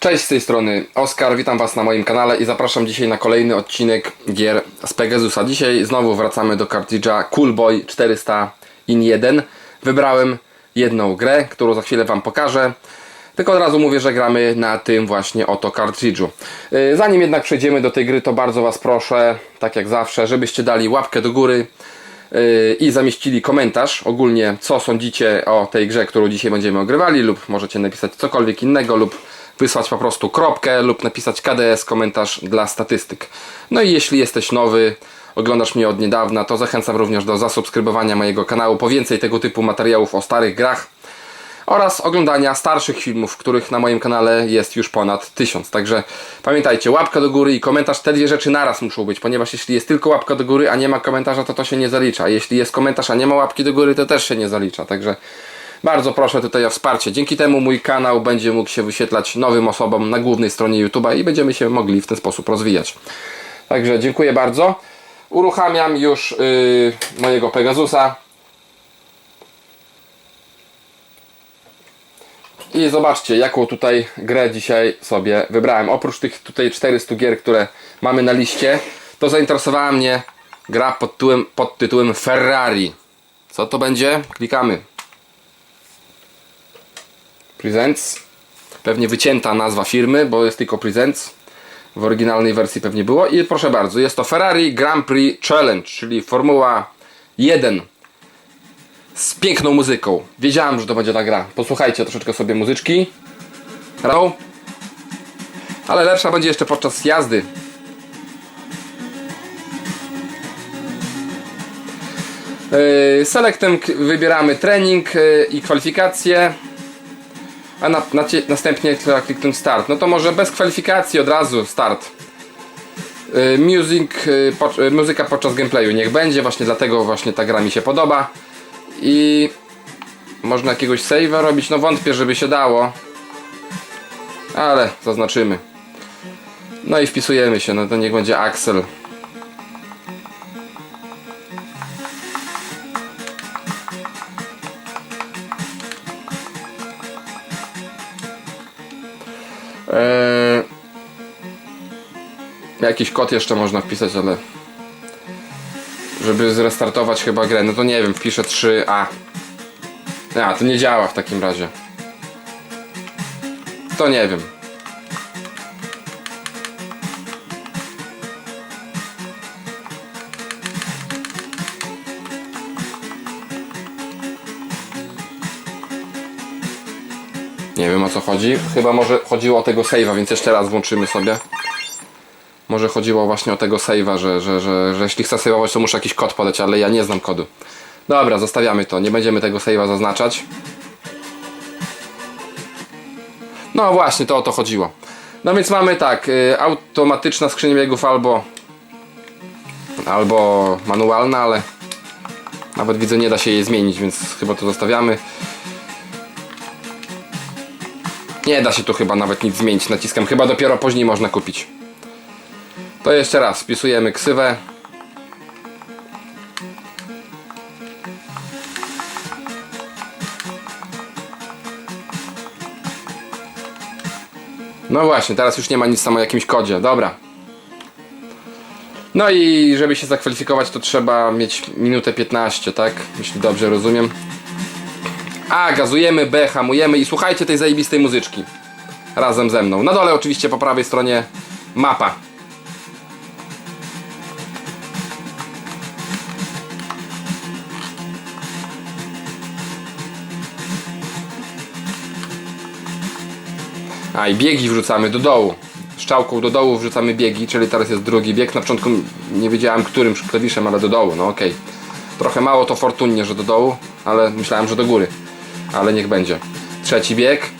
Cześć z tej strony Oskar, witam Was na moim kanale i zapraszam dzisiaj na kolejny odcinek gier z Pegasusa. Dzisiaj znowu wracamy do kartridża Coolboy 400 in 1. Wybrałem jedną grę, którą za chwilę Wam pokażę. Tylko od razu mówię, że gramy na tym właśnie oto kartridżu. Yy, Zanim jednak przejdziemy do tej gry, to bardzo Was proszę, tak jak zawsze, żebyście dali łapkę do góry yy, i zamieścili komentarz ogólnie, co sądzicie o tej grze, którą dzisiaj będziemy ogrywali, lub możecie napisać cokolwiek innego, lub wysłać po prostu kropkę, lub napisać KDS komentarz dla statystyk. No i jeśli jesteś nowy, oglądasz mnie od niedawna, to zachęcam również do zasubskrybowania mojego kanału po więcej tego typu materiałów o starych grach oraz oglądania starszych filmów, których na moim kanale jest już ponad tysiąc. Także pamiętajcie, łapka do góry i komentarz, te dwie rzeczy naraz muszą być, ponieważ jeśli jest tylko łapka do góry, a nie ma komentarza, to to się nie zalicza. Jeśli jest komentarz, a nie ma łapki do góry, to też się nie zalicza. Także bardzo proszę tutaj o wsparcie. Dzięki temu mój kanał będzie mógł się wyświetlać nowym osobom na głównej stronie YouTube'a i będziemy się mogli w ten sposób rozwijać. Także dziękuję bardzo. Uruchamiam już yy, mojego Pegasusa. I zobaczcie, jaką tutaj grę dzisiaj sobie wybrałem. Oprócz tych tutaj 400 gier, które mamy na liście, to zainteresowała mnie gra pod tytułem, pod tytułem Ferrari. Co to będzie? Klikamy. Presents. Pewnie wycięta nazwa firmy, bo jest tylko Presents. W oryginalnej wersji pewnie było. I proszę bardzo, jest to Ferrari Grand Prix Challenge, czyli Formuła 1 z piękną muzyką. Wiedziałem, że to będzie ta gra. Posłuchajcie troszeczkę sobie muzyczki. Rano. Ale lepsza będzie jeszcze podczas jazdy. Yy, Selectem wybieramy trening yy, i kwalifikacje. A na, na, następnie trzeba kliknąć start. No to może bez kwalifikacji od razu start. Yy, Music, yy, po, yy, muzyka podczas gameplayu niech będzie, właśnie dlatego właśnie ta gra mi się podoba. I można jakiegoś save'a robić, no wątpię, żeby się dało. Ale zaznaczymy. No i wpisujemy się, no to niech będzie Axel. Eee, jakiś kod jeszcze można wpisać, ale żeby zrestartować chyba grę. No to nie wiem, wpiszę 3A. A, to nie działa w takim razie. To nie wiem. Co chodzi. Chyba może chodziło o tego save'a, więc jeszcze raz włączymy sobie. Może chodziło właśnie o tego save'a, że, że, że, że jeśli chcę save'ować, to muszę jakiś kod podać, ale ja nie znam kodu. Dobra, zostawiamy to. Nie będziemy tego save'a zaznaczać. No właśnie, to o to chodziło. No więc mamy tak, y, automatyczna skrzynia biegów albo albo manualna, ale nawet widzę nie da się jej zmienić, więc chyba to zostawiamy. Nie da się tu chyba nawet nic zmienić naciskiem, chyba dopiero później można kupić. To jeszcze raz, wpisujemy ksywę. No właśnie, teraz już nie ma nic tam o jakimś kodzie, dobra. No i żeby się zakwalifikować to trzeba mieć minutę 15, tak? Jeśli dobrze rozumiem. A, gazujemy, B, hamujemy i słuchajcie tej zajebistej muzyczki. Razem ze mną. Na dole oczywiście po prawej stronie mapa. A i biegi wrzucamy do dołu. Szczałką do dołu wrzucamy biegi, czyli teraz jest drugi bieg. Na początku nie wiedziałem którym klawiszem, ale do dołu, no okej. Trochę mało to fortunnie, że do dołu, ale myślałem, że do góry. Ale niech będzie. Trzeci bieg.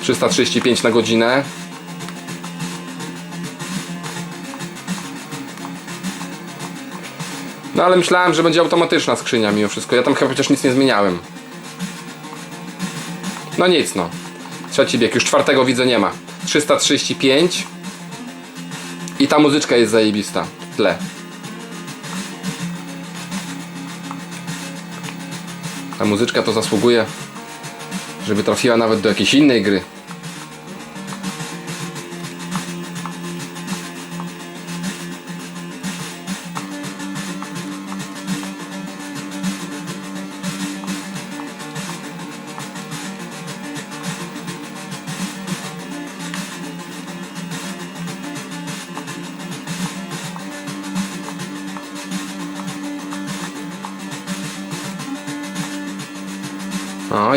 335 na godzinę. No ale myślałem, że będzie automatyczna skrzynia mimo wszystko. Ja tam chyba chociaż nic nie zmieniałem. No nic no. Trzeci bieg, już czwartego widzę nie ma. 335. I ta muzyczka jest zajebista. W tle. Ta muzyczka to zasługuje, Żeby trafiła nawet do jakiejś innej gry.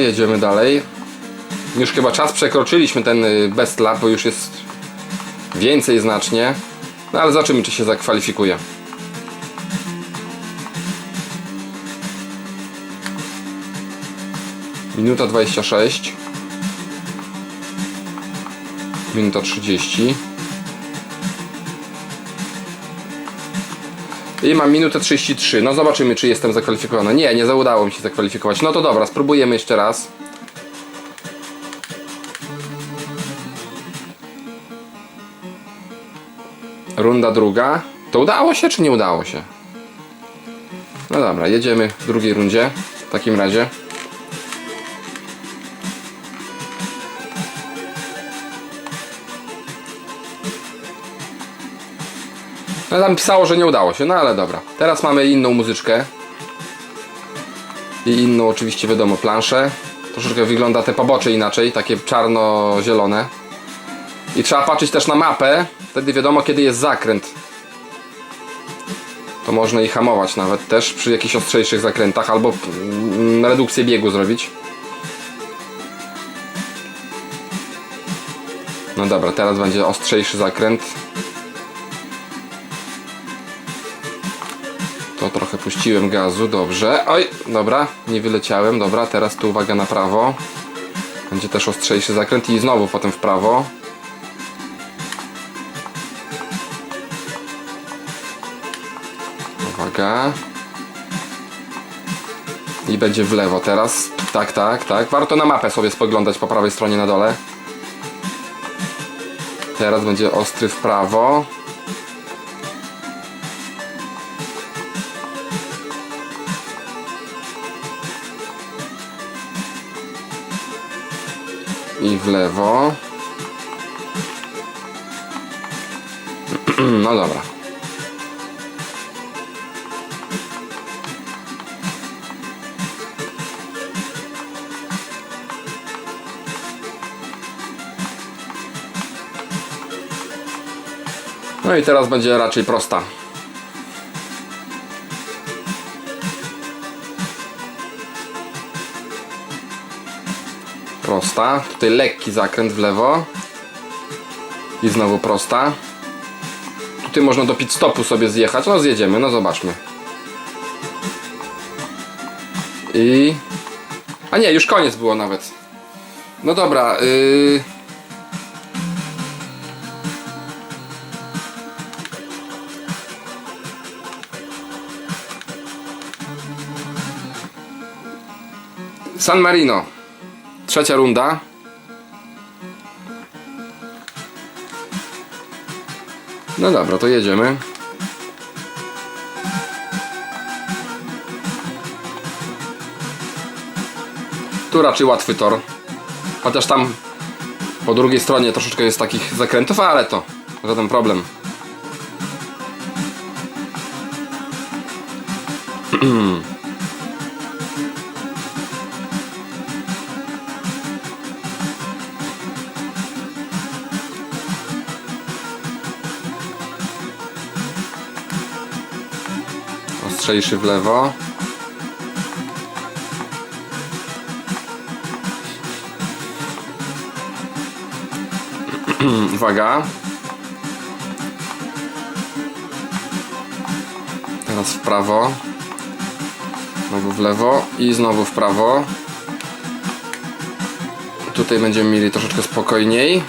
Jedziemy dalej. Już chyba czas przekroczyliśmy ten y, best lap, bo już jest więcej znacznie. No ale zobaczymy, czy się zakwalifikuje. Minuta 26. Minuta 30. I mam minutę 33. No zobaczymy, czy jestem zakwalifikowany. Nie, nie udało mi się zakwalifikować. No to dobra, spróbujemy jeszcze raz. Runda druga. To udało się, czy nie udało się? No dobra, jedziemy w drugiej rundzie. W takim razie. No tam pisało, że nie udało się, no ale dobra. Teraz mamy inną muzyczkę. I inną oczywiście wiadomo planszę. Troszeczkę wygląda te pobocze inaczej, takie czarno-zielone. I trzeba patrzeć też na mapę, wtedy wiadomo kiedy jest zakręt. To można i hamować nawet też przy jakichś ostrzejszych zakrętach albo redukcję biegu zrobić. No dobra, teraz będzie ostrzejszy zakręt. Trochę puściłem gazu, dobrze. Oj, dobra, nie wyleciałem, dobra, teraz tu uwaga na prawo. Będzie też ostrzejszy zakręt i znowu potem w prawo. Uwaga. I będzie w lewo teraz. Tak, tak, tak. Warto na mapę sobie spoglądać po prawej stronie na dole. Teraz będzie ostry w prawo. I w lewo. No dobra. No i teraz będzie raczej prosta. Prosta. Tutaj lekki zakręt w lewo. I znowu prosta. Tutaj można do pit stopu sobie zjechać. No zjedziemy, no zobaczmy. I... A nie, już koniec było nawet. No dobra, yy... San Marino. Trzecia runda. No dobra, to jedziemy. Tu raczej łatwy tor. Chociaż tam po drugiej stronie troszeczkę jest takich zakrętów, ale to żaden problem. Ostrzejszy w lewo. Uwaga. Teraz w prawo. Znowu w lewo i znowu w prawo. Tutaj będziemy mieli troszeczkę spokojniej.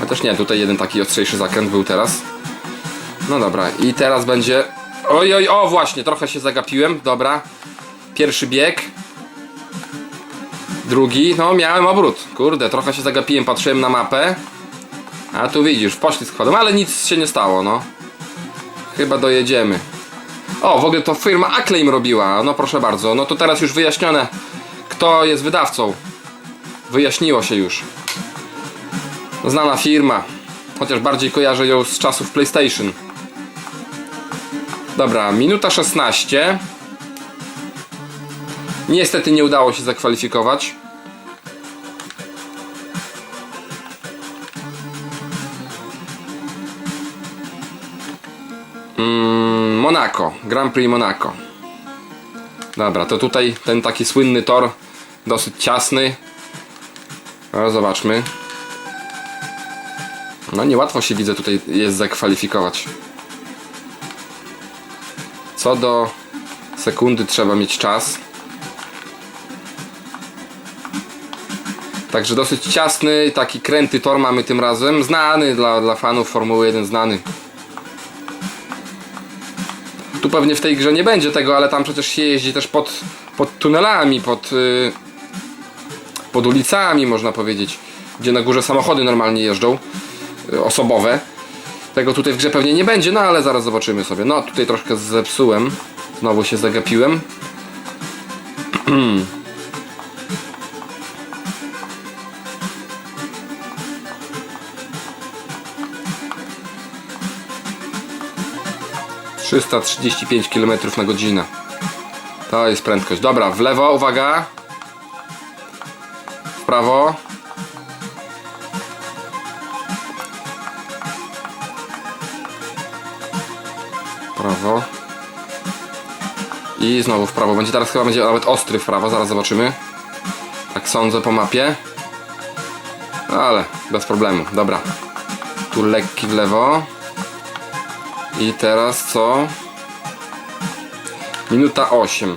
Chociaż nie, tutaj jeden taki ostrzejszy zakręt był teraz. No dobra, i teraz będzie. Oj, oj, o właśnie, trochę się zagapiłem. Dobra. Pierwszy bieg. Drugi, no miałem obrót. Kurde, trochę się zagapiłem, patrzyłem na mapę. A tu widzisz, poszli składem, ale nic się nie stało, no. Chyba dojedziemy. O, w ogóle to firma Acclaim robiła. No proszę bardzo. No to teraz już wyjaśnione, kto jest wydawcą. Wyjaśniło się już. Znana firma. Chociaż bardziej kojarzę ją z czasów PlayStation. Dobra, minuta 16. Niestety nie udało się zakwalifikować. Mm, Monaco, Grand Prix Monaco. Dobra, to tutaj ten taki słynny tor, dosyć ciasny. No, zobaczmy. No niełatwo się widzę tutaj jest zakwalifikować. Co do sekundy trzeba mieć czas. Także dosyć ciasny, taki kręty tor mamy tym razem. Znany dla, dla fanów Formuły 1, znany. Tu pewnie w tej grze nie będzie tego, ale tam przecież się jeździ też pod, pod tunelami, pod, yy, pod ulicami, można powiedzieć. Gdzie na górze samochody normalnie jeżdżą, yy, osobowe. Tego tutaj w grze pewnie nie będzie, no ale zaraz zobaczymy sobie. No tutaj troszkę zepsułem. Znowu się zagapiłem. Trzysta trzydzieści pięć kilometrów na godzinę. To jest prędkość. Dobra, w lewo, uwaga. W prawo. Prawo i znowu w prawo. Będzie teraz chyba będzie nawet ostry w prawo, zaraz zobaczymy. Tak sądzę po mapie. Ale bez problemu, dobra. Tu lekki w lewo. I teraz co? Minuta 8.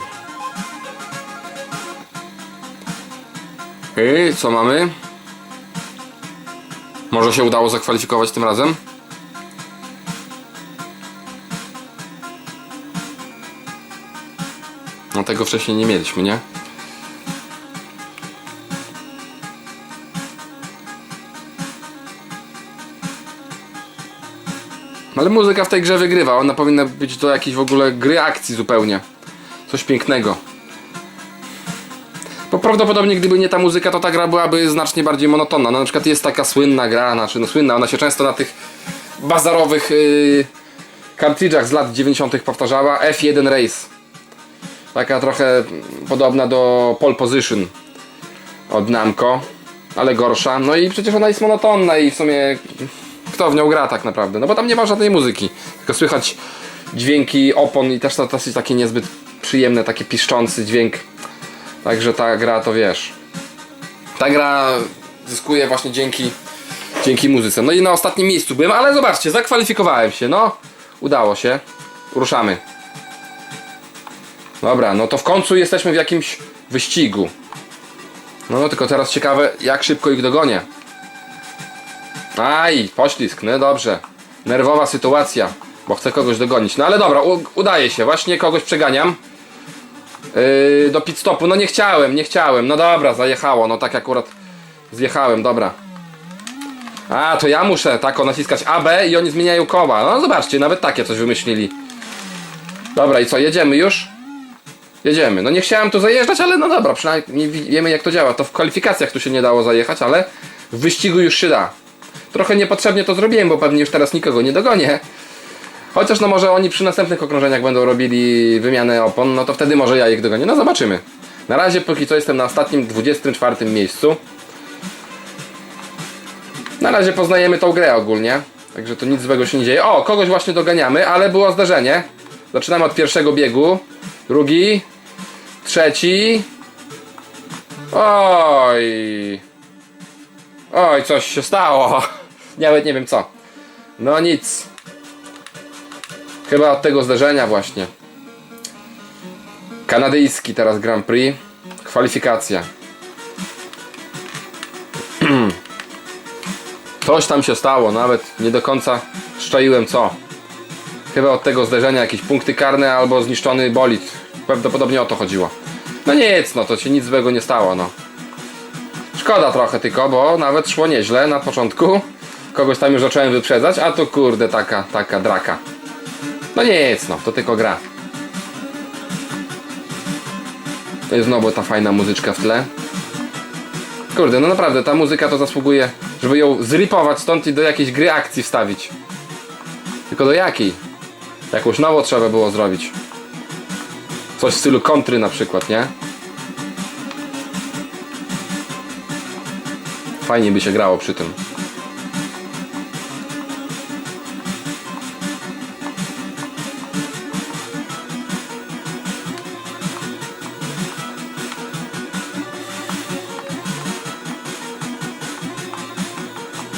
I co mamy? Może się udało zakwalifikować tym razem? Tego wcześniej nie mieliśmy, nie? Ale muzyka w tej grze wygrywa. Ona powinna być do jakiejś w ogóle gry akcji zupełnie. Coś pięknego. Bo prawdopodobnie gdyby nie ta muzyka, to ta gra byłaby znacznie bardziej monotonna. No, na przykład jest taka słynna gra, znaczy no słynna, ona się często na tych bazarowych yy, z lat 90. powtarzała. F1 Race. Taka trochę podobna do Pole Position od Namco, ale gorsza. No i przecież ona jest monotonna i w sumie kto w nią gra tak naprawdę? No bo tam nie ma żadnej muzyki, tylko słychać dźwięki opon i też to dosyć takie niezbyt przyjemne, taki piszczący dźwięk. Także ta gra to wiesz. Ta gra zyskuje właśnie dzięki dzięki muzyce. No i na ostatnim miejscu byłem, ale zobaczcie, zakwalifikowałem się. No, udało się. Ruszamy. Dobra, no to w końcu jesteśmy w jakimś wyścigu. No, no tylko teraz ciekawe, jak szybko ich dogonię. Aj, poślizg, no dobrze. Nerwowa sytuacja, bo chcę kogoś dogonić. No ale dobra, udaje się, właśnie kogoś przeganiam. Yy, do pit stopu, no nie chciałem, nie chciałem. No dobra, zajechało, no tak akurat zjechałem, dobra. A, to ja muszę tako naciskać AB i oni zmieniają koła. No zobaczcie, nawet takie coś wymyślili. Dobra, i co, jedziemy już? Jedziemy. No nie chciałem tu zajeżdżać, ale no dobra, przynajmniej wi- wiemy jak to działa. To w kwalifikacjach tu się nie dało zajechać, ale w wyścigu już się da. Trochę niepotrzebnie to zrobiłem, bo pewnie już teraz nikogo nie dogonię. Chociaż no może oni przy następnych okrążeniach będą robili wymianę opon, no to wtedy może ja ich dogonię. No zobaczymy. Na razie póki co jestem na ostatnim 24 miejscu. Na razie poznajemy tą grę ogólnie. Także to nic złego się nie dzieje. O, kogoś właśnie doganiamy, ale było zdarzenie. Zaczynamy od pierwszego biegu. Drugi. Trzeci. Oj. Oj, coś się stało. Nawet nie wiem co. No nic. Chyba od tego zdarzenia właśnie. Kanadyjski teraz Grand Prix. Kwalifikacja. Coś tam się stało, nawet nie do końca szczaiłem co. Chyba od tego zderzenia jakieś punkty karne albo zniszczony bolid. Prawdopodobnie o to chodziło. No nic, no to się nic złego nie stało, no. Szkoda trochę tylko, bo nawet szło nieźle na początku. Kogoś tam już zacząłem wyprzedzać, a to kurde taka, taka draka. No nic, no, to tylko gra. To jest znowu ta fajna muzyczka w tle. Kurde, no naprawdę, ta muzyka to zasługuje, żeby ją zripować stąd i do jakiejś gry akcji wstawić. Tylko do jakiej? Jakąś nową trzeba było zrobić. Coś w stylu kontry na przykład, nie? Fajnie by się grało przy tym.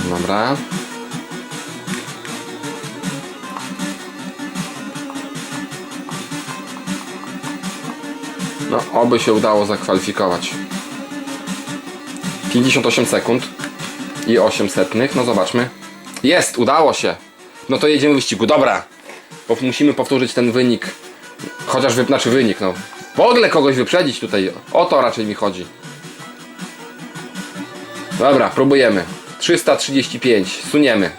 Dobra. Oby się udało zakwalifikować. 58 sekund i 8 setnych. No zobaczmy. Jest, udało się. No to jedziemy w wyścigu. Dobra. Bo musimy powtórzyć ten wynik. Chociaż wy, znaczy wynik, no. W ogóle kogoś wyprzedzić tutaj. O to raczej mi chodzi. Dobra, próbujemy. 335, suniemy.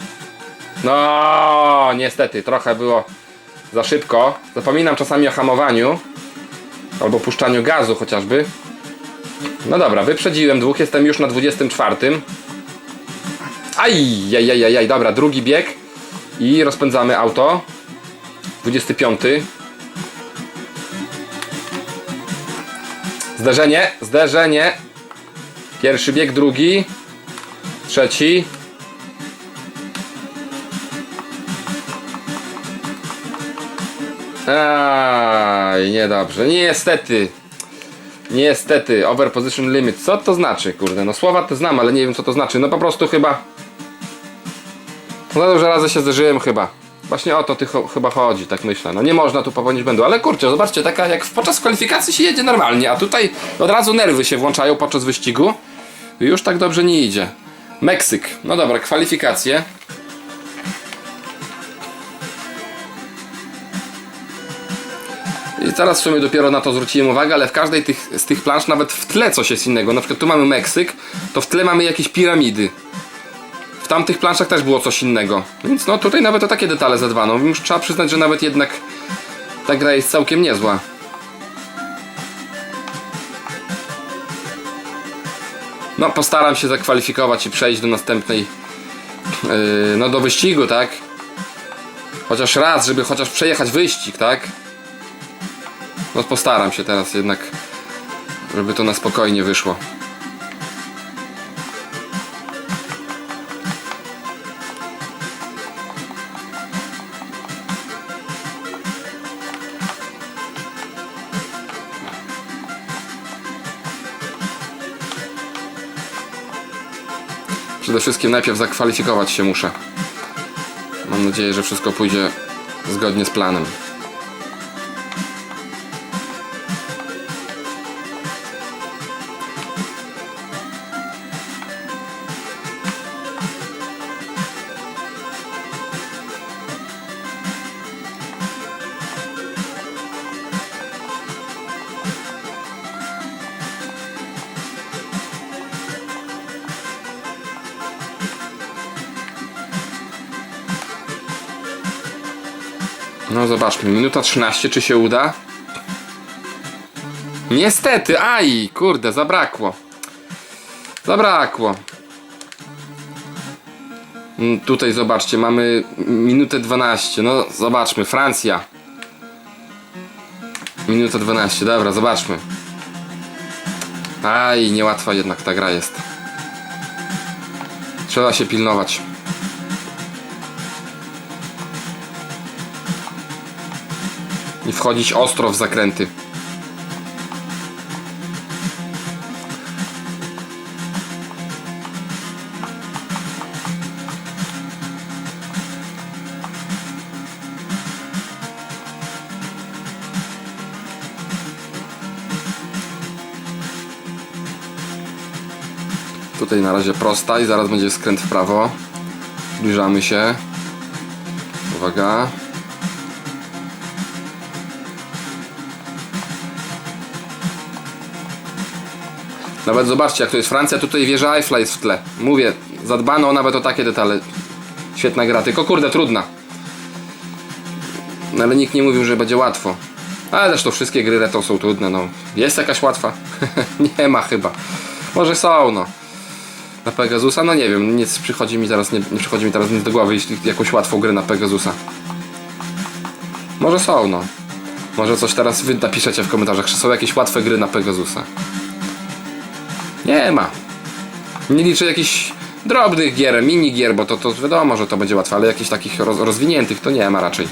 No, niestety, trochę było za szybko. Zapominam czasami o hamowaniu. Albo puszczaniu gazu chociażby. No dobra, wyprzedziłem dwóch, jestem już na 24. Aj, jaj, jaj, jaj, dobra, drugi bieg. I rozpędzamy auto. 25. Zderzenie, zderzenie. Pierwszy bieg, drugi. Trzeci. Aj, niedobrze. Niestety. Niestety, over position limit. Co to znaczy, kurde? No słowa to znam, ale nie wiem co to znaczy. No po prostu chyba. No dużo razy się zderzyłem chyba. Właśnie o to ty chyba chodzi, tak myślę. No nie można tu popełnić błędu, ale kurczę, zobaczcie, taka jak podczas kwalifikacji się jedzie normalnie, a tutaj od razu nerwy się włączają podczas wyścigu. Już tak dobrze nie idzie. Meksyk. No dobra, kwalifikacje. Teraz w sumie dopiero na to zwróciłem uwagę, ale w każdej tych, z tych plansz nawet w tle coś jest innego. Na przykład tu mamy Meksyk, to w tle mamy jakieś piramidy. W tamtych planszach też było coś innego. Więc no tutaj nawet o takie detale zadbano. Już trzeba przyznać, że nawet jednak ta gra jest całkiem niezła. No postaram się zakwalifikować i przejść do następnej yy, no do wyścigu, tak? Chociaż raz, żeby chociaż przejechać wyścig, tak? No postaram się teraz jednak, żeby to na spokojnie wyszło. Przede wszystkim najpierw zakwalifikować się muszę. Mam nadzieję, że wszystko pójdzie zgodnie z planem. No zobaczmy, minuta 13, czy się uda? Niestety, aj, kurde, zabrakło. Zabrakło. Mm, Tutaj zobaczcie, mamy minutę 12. No zobaczmy, Francja. Minuta 12, dobra, zobaczmy. Aj, niełatwa jednak ta gra jest. Trzeba się pilnować. I wchodzić ostro w zakręty. Tutaj na razie prosta i zaraz będzie skręt w prawo. Zbliżamy się. Uwaga. Nawet zobaczcie, jak to jest Francja, tutaj wieża Eiffla jest w tle. Mówię, zadbano nawet o takie detale. Świetna gra, tylko kurde, trudna. No ale nikt nie mówił, że będzie łatwo. Ale zresztą wszystkie gry retro są trudne, no. Jest jakaś łatwa? nie ma chyba. Może są, no. Na Pegasusa? No nie wiem, nic przychodzi mi teraz, nie, nie przychodzi mi teraz nic do głowy, jeśli jakąś łatwą grę na Pegasusa. Może są, no. Może coś teraz wy napiszecie w komentarzach, czy są jakieś łatwe gry na Pegasusa. Nie ma. Nie liczę jakichś drobnych gier, mini gier, bo to, to wiadomo, że to będzie łatwe, ale jakichś takich roz, rozwiniętych to nie ma raczej.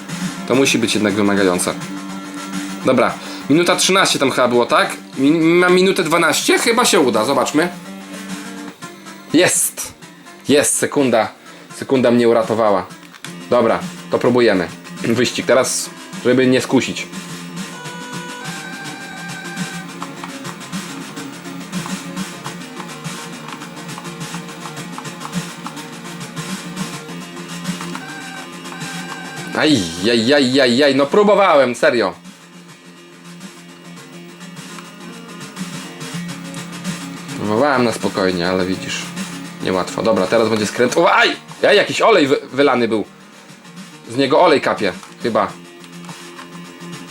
To musi być jednak wymagające. Dobra, minuta 13 tam chyba było, tak? Min mam minutę 12? Chyba się uda, zobaczmy. Jest! Jest, sekunda. Sekunda mnie uratowała. Dobra, to próbujemy. Wyścig, teraz, żeby nie skusić. Aj, aj, aj, aj, aj, no próbowałem, serio. Próbowałem na spokojnie, ale widzisz, niełatwo. Dobra, teraz będzie skręt. O, aj! Aj, jakiś olej wy, wylany był. Z niego olej kapie, chyba.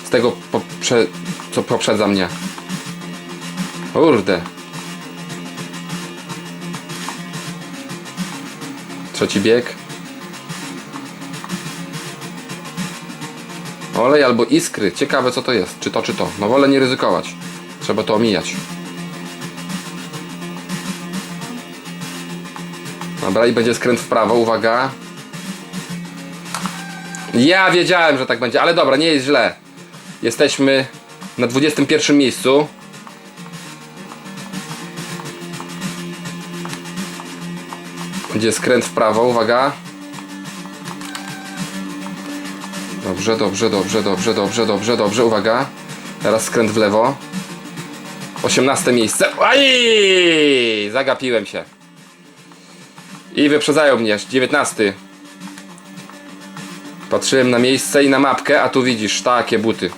Z tego, poprze, co poprzedza mnie. Kurde. Trzeci bieg. Olej albo iskry. Ciekawe co to jest. Czy to, czy to. No wolę nie ryzykować. Trzeba to omijać. Dobra, i będzie skręt w prawo. Uwaga. Ja wiedziałem, że tak będzie, ale dobra, nie jest źle. Jesteśmy na 21 miejscu. Będzie skręt w prawo, uwaga. Dobrze, dobrze, dobrze, dobrze, dobrze, dobrze, dobrze, uwaga. Teraz skręt w lewo. 18 miejsce. Aj! Zagapiłem się. I wyprzedzają mnie. 19. Patrzyłem na miejsce i na mapkę, a tu widzisz, takie buty.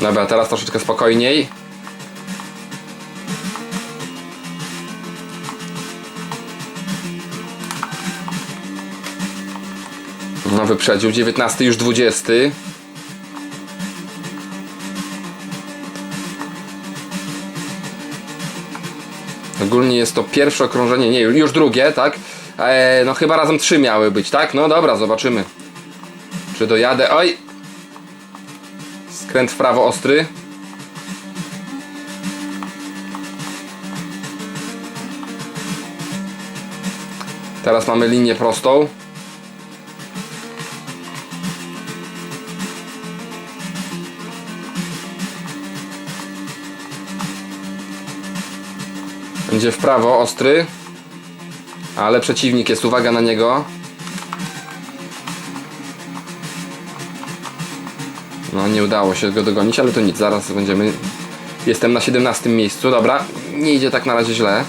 Dobra, teraz troszeczkę spokojniej. No wyprzedził, 19 już 20. Ogólnie jest to pierwsze okrążenie, nie, już drugie, tak? E, no chyba razem trzy miały być, tak? No dobra, zobaczymy. Czy dojadę? Oj! Skręt w prawo ostry. Teraz mamy linię prostą. Będzie w prawo, ostry. Ale przeciwnik jest, uwaga na niego. No, nie udało się go dogonić, ale to nic, zaraz będziemy. Jestem na 17 miejscu, dobra. Nie idzie tak na razie źle.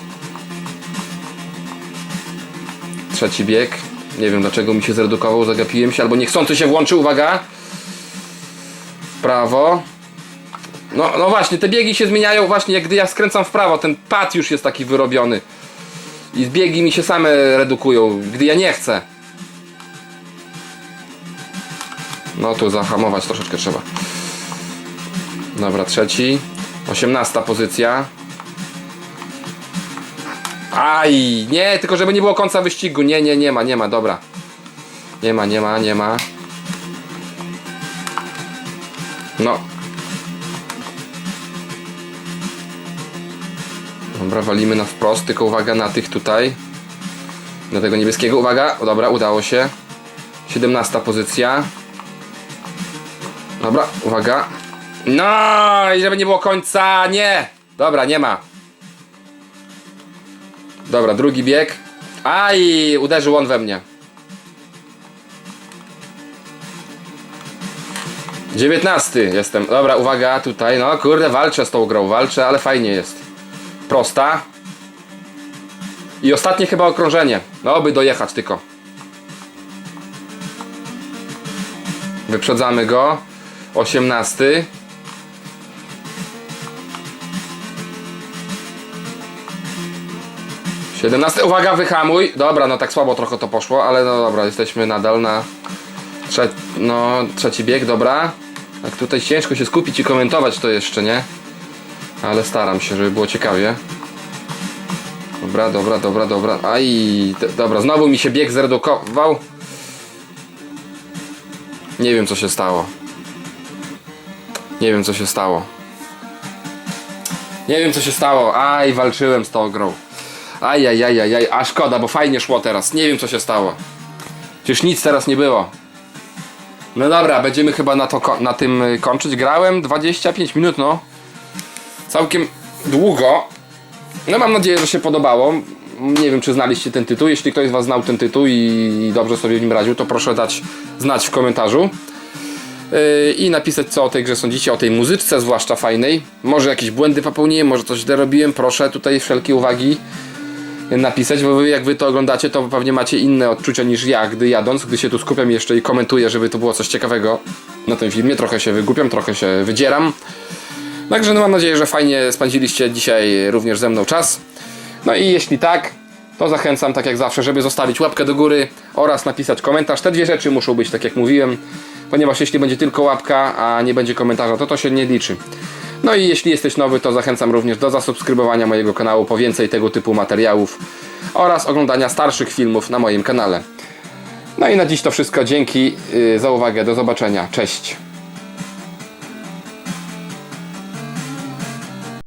Trzeci bieg. Nie wiem dlaczego mi się zredukował, zagapiłem się, albo niechcący się włączył, uwaga. Prawo. No, no właśnie, te biegi się zmieniają właśnie, jak gdy ja skręcam w prawo, ten pad już jest taki wyrobiony. I biegi mi się same redukują, gdy ja nie chcę. No tu zahamować troszeczkę trzeba. Dobra, trzeci. Osiemnasta pozycja. Aj, nie, tylko żeby nie było końca wyścigu. Nie, nie, nie ma, nie ma, dobra. Nie ma, nie ma, nie ma. No, Dobra, walimy na wprost, tylko uwaga na tych tutaj. Na tego niebieskiego, uwaga, o, dobra, udało się. 17 pozycja. Dobra, uwaga. No i żeby nie było końca, nie! Dobra, nie ma. Dobra, drugi bieg. Aj, uderzył on we mnie. 19 jestem. Dobra, uwaga, tutaj. No kurde, walczę z tą grą, walczę, ale fajnie jest prosta. I ostatnie chyba okrążenie. No, by dojechać tylko. Wyprzedzamy go. 18. Siedemnasty, uwaga, wyhamuj. Dobra, no tak słabo trochę to poszło, ale no dobra, jesteśmy nadal na Trze no, trzeci bieg, dobra. Tak tutaj ciężko się skupić i komentować to jeszcze, nie? Ale staram się, żeby było ciekawie. Dobra, dobra, dobra, dobra. Aj, dobra, znowu mi się bieg zredukował. Nie wiem co się stało. Nie wiem co się stało. Nie wiem co się stało. Aj, walczyłem z tą grą. Aj, aj, aj, aj, aj. A szkoda, bo fajnie szło teraz. Nie wiem co się stało. Przecież nic teraz nie było. No dobra, będziemy chyba na, to, na tym y, kończyć. Grałem 25 minut, no. Całkiem długo. No mam nadzieję, że się podobało. Nie wiem, czy znaliście ten tytuł. Jeśli ktoś z Was znał ten tytuł i dobrze sobie w nim radził, to proszę dać znać w komentarzu. Yy, I napisać, co o tej grze sądzicie, o tej muzyczce, zwłaszcza fajnej. Może jakieś błędy popełniłem, może coś źle robiłem. Proszę tutaj wszelkie uwagi napisać, bo wy jak wy to oglądacie, to pewnie macie inne odczucia niż ja, gdy jadąc, gdy się tu skupiam jeszcze i komentuję, żeby to było coś ciekawego na tym filmie. Trochę się wygłupiam, trochę się wydzieram. Także no mam nadzieję, że fajnie spędziliście dzisiaj również ze mną czas. No i jeśli tak, to zachęcam tak jak zawsze, żeby zostawić łapkę do góry oraz napisać komentarz. Te dwie rzeczy muszą być tak jak mówiłem, ponieważ jeśli będzie tylko łapka, a nie będzie komentarza, to to się nie liczy. No i jeśli jesteś nowy, to zachęcam również do zasubskrybowania mojego kanału po więcej tego typu materiałów oraz oglądania starszych filmów na moim kanale. No i na dziś to wszystko. Dzięki yy, za uwagę. Do zobaczenia. Cześć.